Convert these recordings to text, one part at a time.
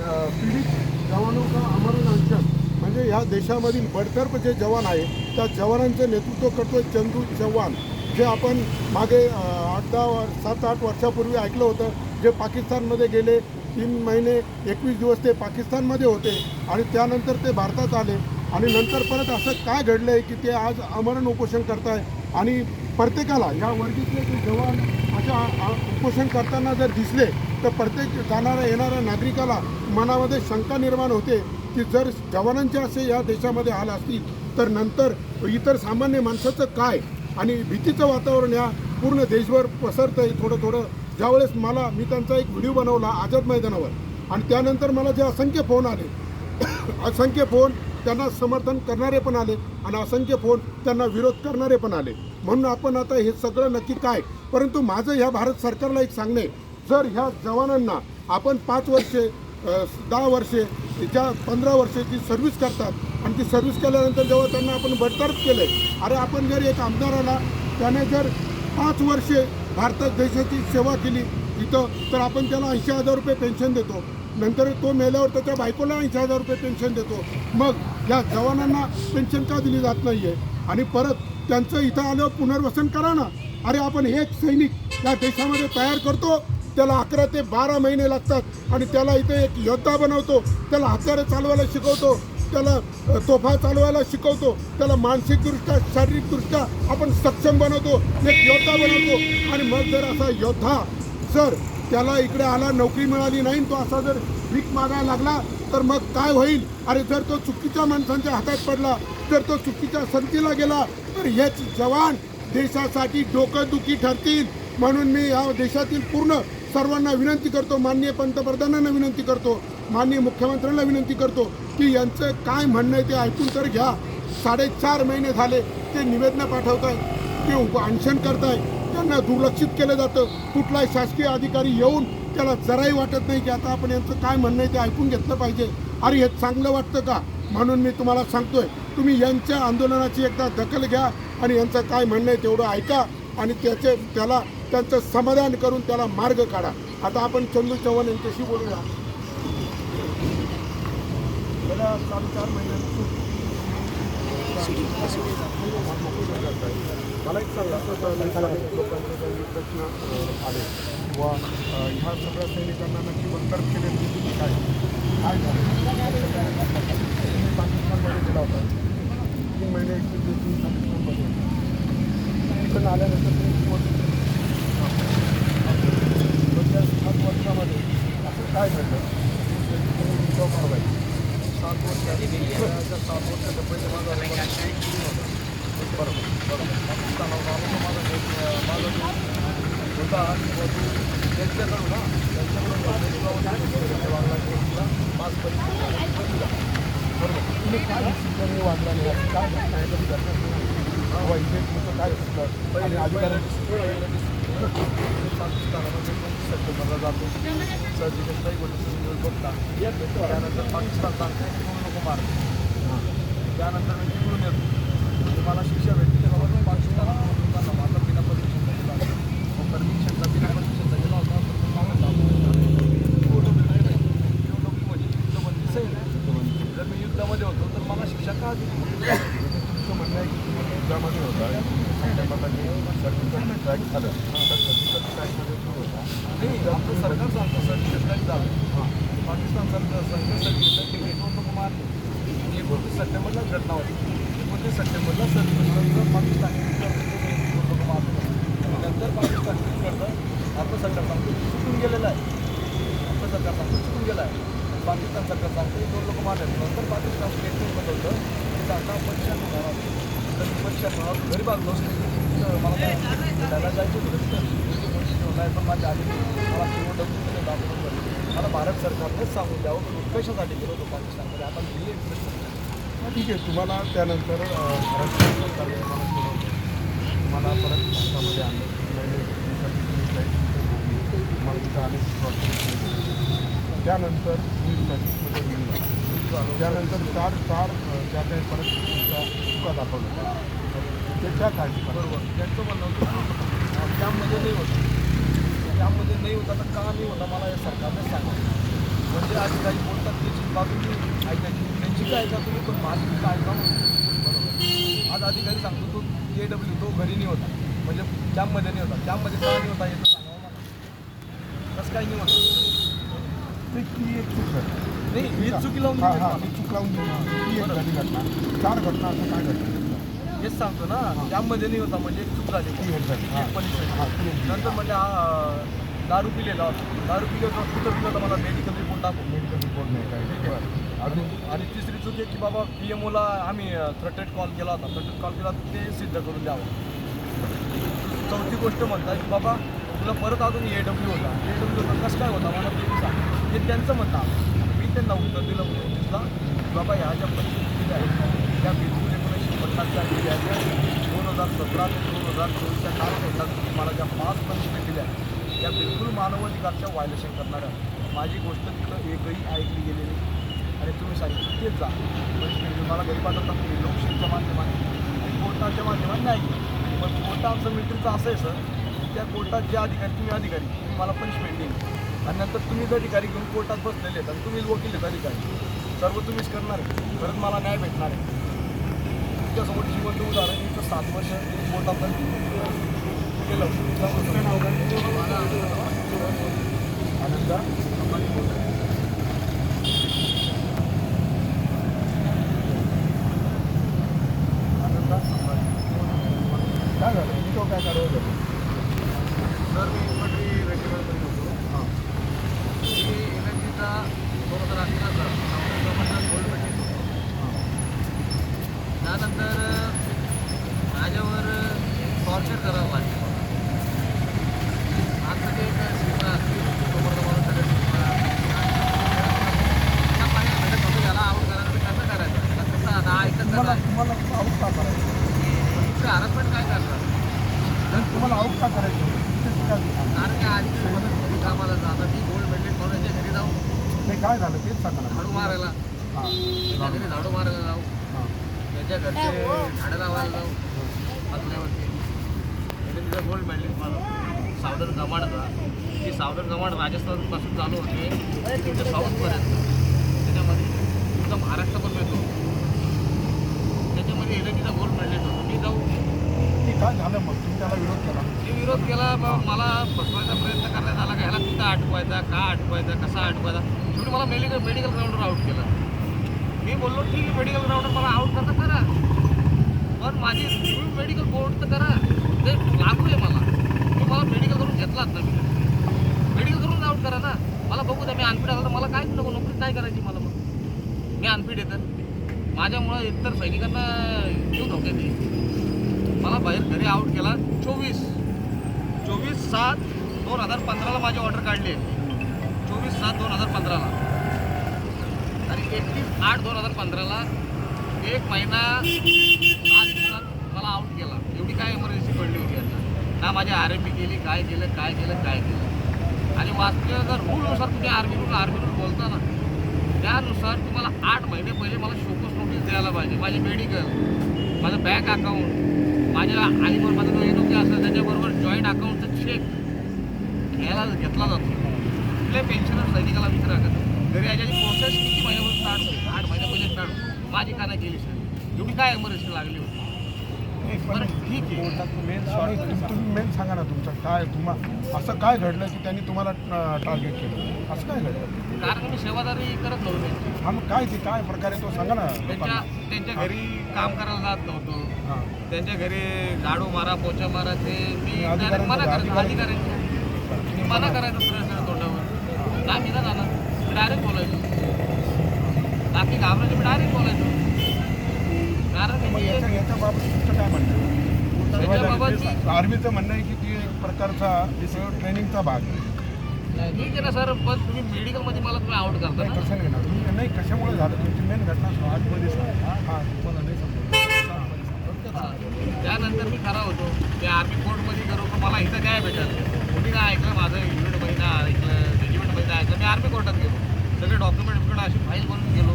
पीडित जवानांचा अमरण अंचल म्हणजे ह्या देशामधील बडतर्फ जे जवान आहे त्या जवानांचे नेतृत्व करतोय चंदू चव्हाण. जे आपण मागे आठ दहा सात आठ वर्षापूर्वी ऐकलं होतं जे पाकिस्तानमध्ये गेले तीन महिने एकवीस दिवस ते पाकिस्तानमध्ये होते आणि त्यानंतर ते भारतात आले. आणि नंतर परत असं काय घडलं आहे की ते आज अमरण उपोषण करत आहे आणि प्रत्येकाला या वर्गीतले जे जवान उपोषण करताना जर दिसले तर प्रत्येक जाणाऱ्या येणाऱ्या नागरिकाला मनामध्ये शंका निर्माण होते की जर जवानांचे असे या देशामध्ये हाल असतील तर नंतर इतर सामान्य माणसाचं काय? आणि भीतीचं वातावरण या पूर्ण देशभर पसरतं आहे थोडं थोडं. ज्यावेळेस मला मी त्यांचा एक व्हिडिओ बनवला आझाद मैदानावर. आणि त्यानंतर मला जे असंख्य फोन आले असंख्य फोन त्यांना समर्थन करणारे पण आले आणि असंख्य फोन त्यांना विरोध करणारे पण आले. म्हणून आपण आता हे सगळं नक्की काय? परंतु माझं ह्या भारत सरकारला एक सांगणे जर ह्या जवानांना आपण पाच वर्षे दहा वर्षे ज्या पंधरा वर्षाची सर्व्हिस करतात आणि ती सर्व्हिस केल्यानंतर जेव्हा त्यांना आपण बडतर्फ केलं अरे आपण जर एक आमदाराला त्याने जर पाच वर्षे भारतात देशाची सेवा केली इथं तर आपण त्याला ऐंशी हजार रुपये पेन्शन देतो. नंतर तो मेल्यावर त्याच्या बायकोला ऐंशी हजार रुपये पेन्शन देतो. मग या जवानांना पेन्शन का दिली जात नाही आहे आणि परत त्यांचं इथं आल्यावर पुनर्वसन करा ना. अरे आपण एक सैनिक या देशामध्ये तयार करतो त्याला अकरा ते बारा महिने लागतात आणि त्याला इथे एक योद्धा बनवतो त्याला हत्यारं चालवायला शिकवतो त्याला तोफा चालवायला शिकवतो त्याला मानसिकदृष्ट्या शारीरिकदृष्ट्या आपण सक्षम बनवतो एक योद्धा बनवतो. आणि मग जर असा योद्धा जर त्याला इकडे आला नोकरी मिळाली नाही तो असा जर भीक मागायला लागला तर मग काय होईल? अरे जर तो चुकीच्या माणसांच्या हातात पडला जर तो चुकीच्या संतीला गेला तर हेच जवान देशासाठी डोकंदुखी ठरतील. म्हणून मी या देशातील पूर्ण सर्वांना विनंती करतो माननीय पंतप्रधानांना विनंती करतो माननीय मुख्यमंत्र्यांना विनंती करतो की यांचं काय म्हणणं आहे ते ऐकून तर घ्या. साडेचार महिने झाले ते निवेदनं पाठवत आहे ते उप अनशन आहे त्यांना दुर्लक्षित केलं जातं. कुठलाही शासकीय अधिकारी येऊन त्याला जराही वाटत नाही की आता आपण यांचं काय म्हणणं आहे ते ऐकून घेतलं पाहिजे. अरे हे चांगलं वाटतं का? म्हणून मी तुम्हाला सांगतोय तुम्ही यांच्या आंदोलनाची एकदा दखल घ्या आणि यांचं काय म्हणणं आहे तेवढं ऐका आणि त्याचे त्याला त्यांचं समाधान करून त्याला मार्ग काढा. आता आपण चंदू चव्हाण यांच्याशी बोलूया. गेल्या सात चार महिन्यांपासून मला एक सांगा लोकांचे प्रश्न आले किंवा ह्या सगळ्या सैनिकांना नक्की बंदर केले काय काय झालं पाकिस्तानमध्ये गेला होता तीन महिने एकवीस दिवस तुम्ही पाकिस्तानमध्ये तिकडून आल्यानंतर तुम्ही सात वर्षामध्ये असं काय घडलं? ते बरोबर बरोबर पाकिस्तानावर आलो तर माझा एक माझा जो होता किंवा तो त्यांच्याकडून ना त्यांच्याकडून वागला पाच परीक्षा बरोबर तुम्ही काय शिक्षण वागला नाही असं काय घटना आहे कधी घटना किंवा इथे तुमचं काय शिकलं आणि अधिकाऱ्यांची पाकिस्तानामध्ये पंचवीस सप्टेंबरला जातो सर्जिकल काही गोष्टी न्यूज बघता त्यानंतर पाकिस्तान सांगते म्हणून नको मार त्यानंतर मी तिकडून येतो म्हणजे मला शिक्षा भेटते की बाबा तुम्ही पाकिस्तानात लोकांना मारलं बिना परमिशनचा गेला मग परमिशनचा बिना परमिशनचा गेला होता तर तो मागून लावतो निवडणुकी म्हणजे युद्धबंदी सैन्य जर मी युद्धामध्ये होतो तर मला शिक्षा का दिली तुमचं म्हणणं आहे की तुम्ही युद्धामध्ये होता सैन्यामध्ये सर्जिकल स्ट्राईक झालं तर सर्जिकल स्ट्राईकमध्ये सुरू होता नाही आपलं सरकार सांगतं सर्जिकल स्ट्राईक झालं पाकिस्तान सरकार सांगतं सर्जिकल स्ट्राईक दोन लोक मारले एकोणतीस सप्टेंबरला घटना होती. एकोणतीस सप्टेंबरला सर्जिकल पाकिस्तान नंतर पाकिस्तान करतं आपलं सरकार सांगतो चुकून गेलेलं आहे. आपलं सरकार सांगतो चुकून गेलं आहे. पाकिस्तान सरकार सांगतो दोन लोक मारले नंतर पाकिस्तान स्टेटमेंट बदलतं. की आता परीक्षा होणार तर मी परीक्षा होणार घरी बांधलो. मला त्याला जायचं होतं तिथं. पण माझ्या आधी मला निवडणूक दाखवून मला भारत सरकारनेच सांगून द्यावं की कशासाठी गेलो होतो पाकिस्तानमध्ये? आता दिल्ली दिली ठीक आहे तुम्हाला त्यानंतर तुम्हाला परत भारतामध्ये आणलं. म्हणजे तुम्हाला तिथं अनेक त्यानंतर तुम्ही सर्व्हिसमध्ये गेली त्यानंतर चार चार ज्या काही परत तुमच्या चुका दाखवल्या त्याच्या म्हणजे काळजी बरोबर. त्यांचं म्हणणं होतं त्यामध्ये नाही होतं. त्यामध्ये नाही होता तर का नाही होता मला या सरकारने सांगा म्हणजे अधिकारी बोलतात त्याची बाजू ऐकायची. काय ऐका तुम्ही पण काय ऐका बरोबर. आज अधिकारी सांगतो तो के डब्ल्यू तो घरी नाही होता. म्हणजे कॅम्पमध्ये नाही होता. कॅम्पमध्ये का नाही होता येतं सांगावं मला. कसं काय नाही होता ते ती एक चूक झाली. नाही ही चुकी लावून हा हा चूक लावून ती एक झाली घटना. चार घटना असं काय घडलं? हेच सांगतो ना कॅम्पमध्ये नाही होता म्हणजे चूक झाली. ती झाली. हा. हा, एक नंतर म्हणजे हा दारू पिलेला. दारू पिले होता कुठं पिलं तर मला मेडिकल रिपोर्ट दाखव. मेडिकल रिपोर्ट नाही काय. आहे. आणि अजून आणि तिसरी चूक आहे की बाबा पी एम ओला आम्ही थ्रटेड कॉल केला होता. थ्रटेड कॉल केला तर ते सिद्ध करून द्यावं. चौथी गोष्ट म्हणतात की बाबा तुला परत अजून ए डब्ल्यू होता. ए डब्ल्यू होता कसं काय होता? मला ते सांग. हे त्यांचं म्हणणं मी त्यांना उत्तर दिलं ऑफिसला की बाबा ह्या ज्या परिस्थिती आहेत त्या बिलकुल एकोणीसशे पन्नासच्या दिल्या आहेत. दोन हजार सतरा ते दोन हजार चोवीसच्या कालखंडात तुम्ही मला ज्या पाच पनिशमेंट दिल्या त्या बिलकुल मानवाधिकारच्या व्हायलेशन करणाऱ्या माझी गोष्ट तिथं एकही ऐकली गेलेली आणि तुम्ही सांगितलं तेच जा. म्हणजे मला घरी पाठवतात तुम्ही लोकशाहीच्या माध्यमाने आणि कोर्टाच्या माध्यमाने नाही. पण कोर्ट आमचं मिलिटरीचं असं आहे सर त्या कोर्टात जे अधिकारी तुम्ही अधिकारी तुम्ही मला पनिशमेंट देईल. आणि नंतर तुम्हीच अधिकारी घेऊन कोर्टात बसलेले आहेत आणि तुम्हीच वकील आहेत अधिकारी. सर्व तुम्हीच करणार आहे. परत मला न्याय भेटणार आहे. तुमच्यासमोर जिवंत उदाहरण. इथं सात वर्ष कोर्टात केलं. आनंदा काय झालं मी तो काय कारवाई झाली सर मी इन्फंट्री रेजिमेंटमध्ये होतो हां की इलेक्ट्रिकचा दोन हजार अकराचा गव्हर्नर गोल्ड मेडल हां त्यानंतर माझ्यावर टॉर्चर करावं लागलं आता ते एक सिनेमा समोर तुम्हाला सगळ्या सिनेमा त्या पाण्यात भेटत होतं त्याला आऊट करायला मी कसं करायचं आता कसं आता ऐकत तुम्हाला नाही तुम्हाला आऊट का करायचं तुमचं हरसमेंट काय करणार तर तुम्हाला आऊट का करायचं तिथेच काय सोबतच घरी कामाला जाता ती गोल्ड मेडल म्हणून त्याच्या घरी जाऊ. नाही काय झालं? तेच सांगा ना. झाडू मारायला. हां. त्याच्या घरी झाडू मारायला जाऊ. हां. त्याच्या घरचे झाडं लावायला जाऊ. बसल्यावरती त्याने तिथं गोल्ड मेडलिस्ट मला सावधन कमांडचा ती सावधन कमांड राजस्थानपासून चालू होते. ते साऊथपर्यंत त्याच्यामध्ये तुमचा महाराष्ट्र पण येतो त्याच्यामध्ये इलेक्ट्रिकचा गोल्ड मेडलिस्ट होतो काय झालं मग? तुम्ही त्याला विरोध केला? मी विरोध केला मग मला बसवायचा प्रयत्न करण्यात आला का? ह्याला कुठं अटकवायचा का अटकवायचा कसा आठवायचा शेवटी मला मेडिकल मेडिकल ग्राउंडवर आउट केलं. मी बोललो ठीक आहे मेडिकल ग्राउंडवर मला आउट करता करा. पण माझी तुम्ही मेडिकल बोर्ड तर करा. ते लागू आहे मला. मी मला मेडिकल करून घेतलात ना मी. मेडिकल करून आउट करा ना. मला बघू द्या मी अनफिट आला तर मला काय नको नोकरी काय करायची मला मग. मी अनफिट येतं माझ्यामुळं इतर सैनिकांना जीव धोक्यात येईल मला बाहेर घरी आउट केला. चोवीस. चोवीस सात दोन हजार पंधराला माझी ऑर्डर काढली. आहे चोवीस सात दोन हजार पंधराला. आणि एकतीस आठ दोन हजार पंधराला एक महिना सात दिवसात मला आउट केला. एवढी काय इमर्जन्सी पडली होती आता? ना माझी आर एम केली काय केलं काय केलं काय केलं? आणि वास्तविक जर रूलनुसार तुम्ही आर्मी रूल आर्मी रूल बोलता ना त्यानुसार तुम्हाला आठ महिने पहिले मला शोकस नोटीस द्यायला पाहिजे. माझी मेडिकल माझं बँक अकाउंट माझ्या आईवर माझा जो एन असेल त्याच्याबरोबर जॉईंट अकाउंटचा चेक घ्यायला घेतला जातो. कुठल्या पेन्शनर सैनिकाला विचारा का? घरी याच्याची प्रोसेस किती महिन्यापासून स्टार्ट होईल? आठ महिन्या स्टार्ट होईल. माझी का नाही केली सर एवढी काय एमर्जन्सी लागली होती बरं ठीक आहे नाही, तुम- तुम्ही मेन सांगा ना तुमचं काय तुम्हा असं काय घडलं की त्यांनी तुम्हाला टार्गेट केलं? असं काय घडलं? कारण मी सेवादारी करत नव्हतो. हा मग काय ते काय प्रकारे तो सांगा ना. त्यांच्या. त्यांच्या घरी काम करायला जात नव्हतो. त्यांच्या घरी झाडू मारा पोचा मारा ते मी मना करायचो मी मना करायचो प्रश्न तोंडावर. ना मी ना जाणार. डायरेक्ट बोलायचो. बाकी घाबरायचं मी डायरेक्ट बोलायचो. कारण याच्या याच्या बाबत तुमचं काय म्हणणं आर्मीचं म्हणणं आहे की ती एक प्रकारचा ट्रेनिंगचा भाग आहे. ठीक आहे ना सर पण तुम्ही मेडिकलमध्ये मला तुम्ही आउट करता नाही कसं नाही ना. तुम्ही नाही कशामुळे झालं? तुमची मेन घटना आतमध्ये सांगा. हां तुम्हाला नाही समजलं हा. त्यानंतर मी खरा होतो मी आर्मी कोर्टमध्ये गेलो तर मला इथं काय भेटल. कोणी काय ऐकलं माझं युनिटमध्ये नाही ऐकलं रेजिमेंटमध्ये नाही ऐकलं. मी आर्मी कोर्टात गेलो. सगळे डॉक्युमेंट अशी फाईल बनवून गेलो.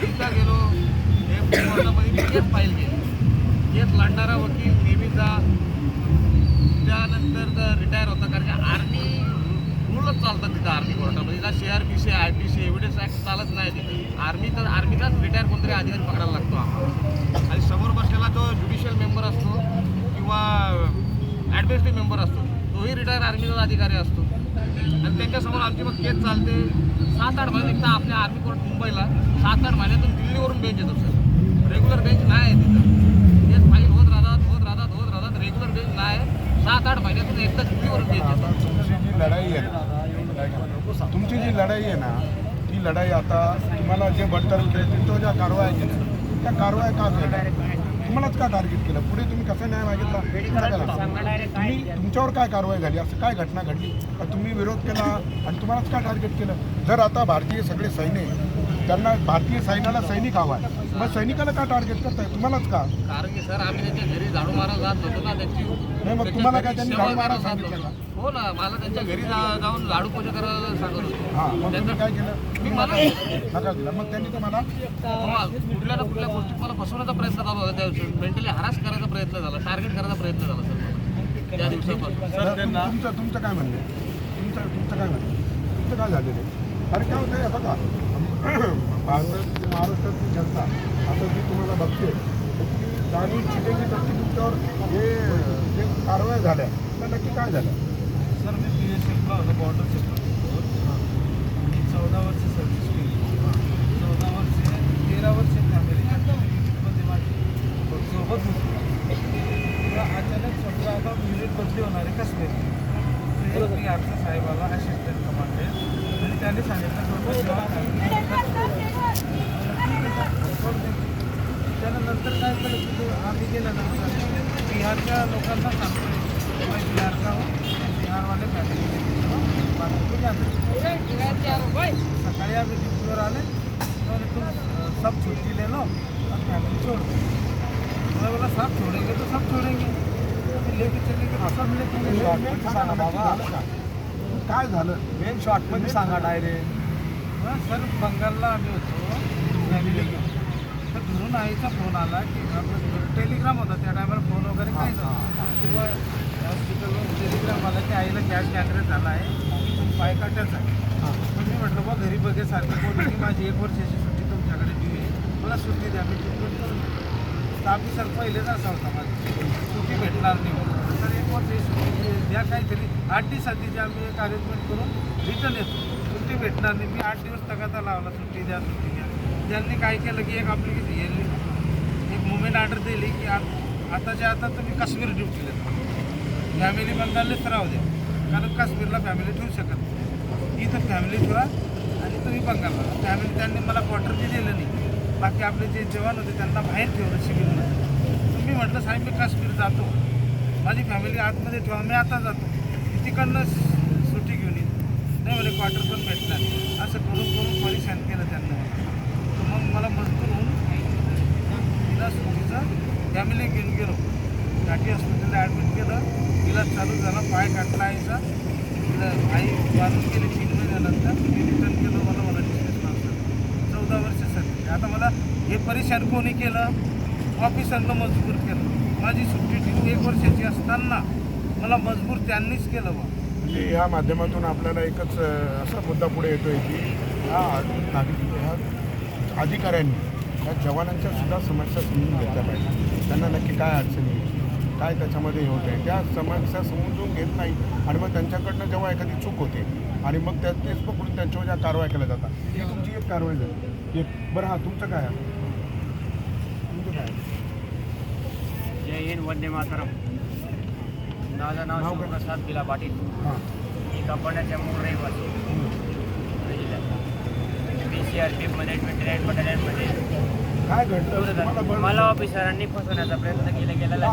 तिथं गेलो. हे कोर्टामध्ये मी फाईल केली. केस लढणारा वकील नेहमीचा. त्यानंतर रिटायर होता कारण की आर्मी रूलच चालतात तिथं आर्मी कोर्टामध्ये तिला C R P C I P C evidence act चालत नाही तिथे. आर्मी तर आर्मीचाच रिटायर कोणतरी अधिकारी पकडायला लागतो आम्हाला. आणि समोर बसलेला जो ज्युडिशियल मेंबर असतो किंवा ॲडमिनिस्ट्रेटिव्ह मेंबर असतो तोही रिटायर आर्मीचाच अधिकारी असतो. आणि त्यांच्यासमोर आमची मग केस चालते. सात आठ महिने एकदा आपल्या आर्मी कोर्ट मुंबईला. सात आठ महिन्यातून दिल्लीवरून बेंच येतो सर रेग्युलर बेंच नाही आहे तिथं तेच फाईल होत राहतात होत राहतात होत राहतात रेग्युलर बेंच नाही आहे सात आठ महिन्यातून एकदा दिल्लीवरून बेंच येतो तुमची जी लढाई आहे ना तुमची जी लढाई आहे ना ती लढाई आता तुम्हाला जे बडतर्फ केले तुमच्या ज्या कारवाया केल्या त्या कारवाया का केल्या? तुम्हालाच का टार्गेट केलं? पुढे तुम्ही कसा न्याय मागितला? तुम्ही तुमच्यावर काय कारवाई झाली? असं काय घटना घडली? तुम्ही विरोध केला आणि तुम्हालाच का टार्गेट केलं? जर आता भारतीय सगळे सैनिक त्यांना भारतीय सैन्याला सैनिक हवा आहे. मग सैनिकाला का टार्गेट करताय? तुम्हालाच का? कारण की सर आम्ही त्यांच्या घरी झाडू मारा जात होतो ना त्यांची. नाही, मग तुम्हाला काय त्यांनी झाडू जात सांगितलं. हो ना मला त्यांच्या घरी जा- जाऊन लाडू पूजा करायला सांगत होतो. हां मग तुम्ही काय केलं? मी मला नकार दिला मग त्यांनी तुम्हाला हो, कुठल्या ना कुठल्या गोष्टीत मला फसवण्याचा प्रयत्न झाला होता त्या दिवशी. मेंटली हरास करायचा प्रयत्न झाला. टार्गेट करायचा प्रयत्न झाला सर मला. त्या दिवसापासून तर तुम- तुमचं तुमचं काय म्हणणं आहे? तुमचं तुमचं काय म्हणणं आहे? तुमचं काय झालेलं आहे? अरे काय होतं आहे बघा. भारत महाराष्ट्रातली जनता आता जी तुम्हाला बघते ती जाणून चितेची नक्की तुमच्यावर हे जे कारवाया झाल्या. त्या नक्की काय झाल्या सर मी पी एस एफला होतो बॉर्डर सेक्टर मी चौदा वर्ष सर्व्हिस केली. चौदा वर्ष तेरा वर्ष फॅमिलीच्या मध्ये माझी सोबत होती. अचानक समजा आता युनिट बदली होणार आहे काश्मीर मी आमच्या साहेबाला असिस्टंट कमांडेंट त्यानंतर काय केलं आम्ही गेल्यानंतर बिहारच्या लोकांना सांगतोय "मैं बिहार का बिहारवाले सकाळी आम्ही ड्युटीवर आले तर तुम सब छुट्टी ले लो फैमिली छोड़ मैं बोला सब छोड़ेंगे तो सब छोड़ेंगे लेके चलेंगे तो सब लेके बाबा काय झालं? मेन शॉर्टमध्ये सांगा डायरेक्ट सर बंगालला आम्ही होतो. फॅमिली तर घरून आईचा फोन आला की आपलं टेलिग्राम होता. त्या टायमाला फोन वगैरे काही नव्हतं. किंवा हॉस्पिटलवर टेलिग्राम आला की आईला गॅस गँग्रेस झाला आहे. तुम्ही पाय काटायचा आहे. मी म्हटलं बा घरी बघेसारखी कोण नाही माझी एक वर्षाची सुट्टी तुमच्याकडे दिली आहे. मला सुट्टी द्या. मी ट्रीटमेंट करून देतो. तर आम्ही सर पहिलेच असा होता माझी. सुट्टी भेटणार नाही. तर एक वर्ष द्या काहीतरी आठ दिवसाची आम्ही एक अरेंजमेंट करून रिटर्न येतो. सुट्टी भेटणार नाही. मी आठ दिवस तगाता लावला सुट्टी द्या सुट्टी द्या त्यांनी काय केलं की एक आपली एक मुमेंट ऑर्डर दिली की आताच्या आता तुम्ही काश्मीर ड्युटीला फॅमिली बंगाललेच राहू द्या. कारण काश्मीरला फॅमिली ठेवू शकत नाही. इथं फॅमिली ठेवा आणि तुम्ही बंगालला फॅमिली त्यांनी मला क्वार्टरची दिलं नाही. बाकी आपले जे जवान होते त्यांना बाहेर ठेवलं शिबिरमध्ये. तुम्ही म्हटलं साहेब मी काश्मीर जातो. माझी फॅमिली आतमध्ये ठेवा मी आता जातो. तिकडनं सुट्टी घेऊन येईल नाही म्हणे क्वार्टर पण भेटणार असं करून करून परेशान केलं त्यांना. तर मग मला मजबूर होऊन तिला सुट्टीचं फॅमिली घेऊन गेलो. घाटी हॉस्पिटलला ॲडमिट केलं. तिला चालू झाला पाय काटला आईचा. तिला आई वाजून गेली तीन महिन्यानंतर मी रिटर्न केलं मला मला डिस्मिस मारलं चौदा वर्ष सर आता मला हे परेशान कोणी केलं? ऑफिसरनं मजबूर केलं. माझी सुट्टी ठेवून एक वर्षाची असताना मला मजबूर त्यांनीच केलं बा. म्हणजे या माध्यमातून आपल्याला एकच असा मुद्दा पुढे येतोय की हा नागरिक ह्या अधिकाऱ्यांनी या जवानांच्या सुद्धा समस्या समजून घेतल्या पाहिजे. त्यांना नक्की काय अडचणी काय त्याच्यामध्ये हे होत आहे त्या समस्या समजून घेत नाही आणि मग त्यांच्याकडनं जेव्हा एखादी चूक होते आणि मग त्या तेच पकडून त्यांच्यावर ज्या कारवाया केल्या जातात ही तुमची एक कारवाई झाली. एक बरं हा तुमचं काय आहे तुमचं काय आहे? जय हिंद वंदे मातरम. माझं नाव? शिवप्रसाद बिला पाटील. मी कपाड्याच्या मूळ रहिवासी. पुणे जिल्ह्यात B C R P nine बटालियनमध्ये मला ऑफिसरांनी फसवण्याचा प्रयत्न केला गेलेला.